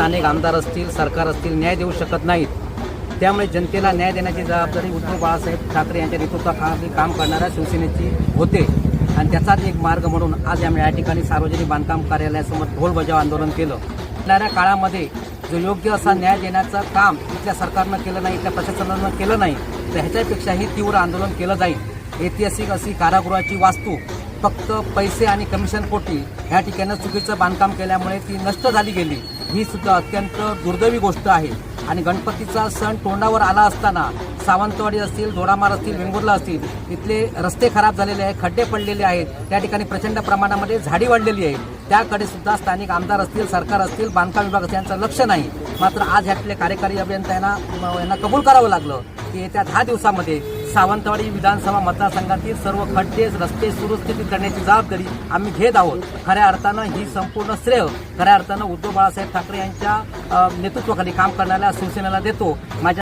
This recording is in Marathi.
स्थानिक आमदार असतील सरकार असतील न्याय देऊ शकत नाहीत. त्यामुळे जनतेला न्याय देण्याची जबाबदारी उद्धव बाळासाहेब ठाकरे यांच्या नेतृत्वाखाली काम करणाऱ्या शिवसेनेची होते. आणि त्याचाच एक मार्ग म्हणून आज आम्ही या ठिकाणी सार्वजनिक बांधकाम कार्यालयासमोर ढोल बजाव आंदोलन केलं. येणाऱ्या काळामध्ये जो योग्य असा न्याय देण्याचं काम इथल्या सरकारनं केलं नाही इथल्या प्रशासनानं केलं नाही तर ह्याच्यापेक्षाही तीव्र आंदोलन केलं जाईल. ऐतिहासिक अशी कारागृहाची वास्तू फक्त पैसे आणि कमिशन पोटी ह्या ठिकाणी चुकीचं बांधकाम केल्यामुळे ती नष्ट झाली गेली. ही सुद्धा अत्यंत दुर्दैवी गोष्ट आहे. आणि गणपतीचा सण तोंडावर आला असताना सावंतवाडी असतील दोडामार असतील वेंगुर्ला असतील इथले रस्ते खराब झालेले आहेत खड्डे पडलेले आहेत त्या ठिकाणी प्रचंड प्रमाणामध्ये झाडी वाढलेली आहे. त्याकडे सुद्धा स्थानिक आमदार असतील सरकार असतील बांधकाम विभाग असतील यांचं लक्ष नाही. मात्र आज ह्यातले कार्यकारी अभियंता यांना यांना कबूल करावं लागलं की येत्या दहा दिवसामध्ये सावंतवाडी विधानसभा मतदारसंघातील सर्व खड्डे रस्ते सुरुस्थितीत करण्याची जबाबदारी आम्ही घेत आहोत. खऱ्या अर्थानं ही संपूर्ण श्रेय खऱ्या अर्थानं उद्धव बाळासाहेब ठाकरे यांच्या नेतृत्वाखाली काम करणाऱ्या शिवसेनेला देतो. माझ्या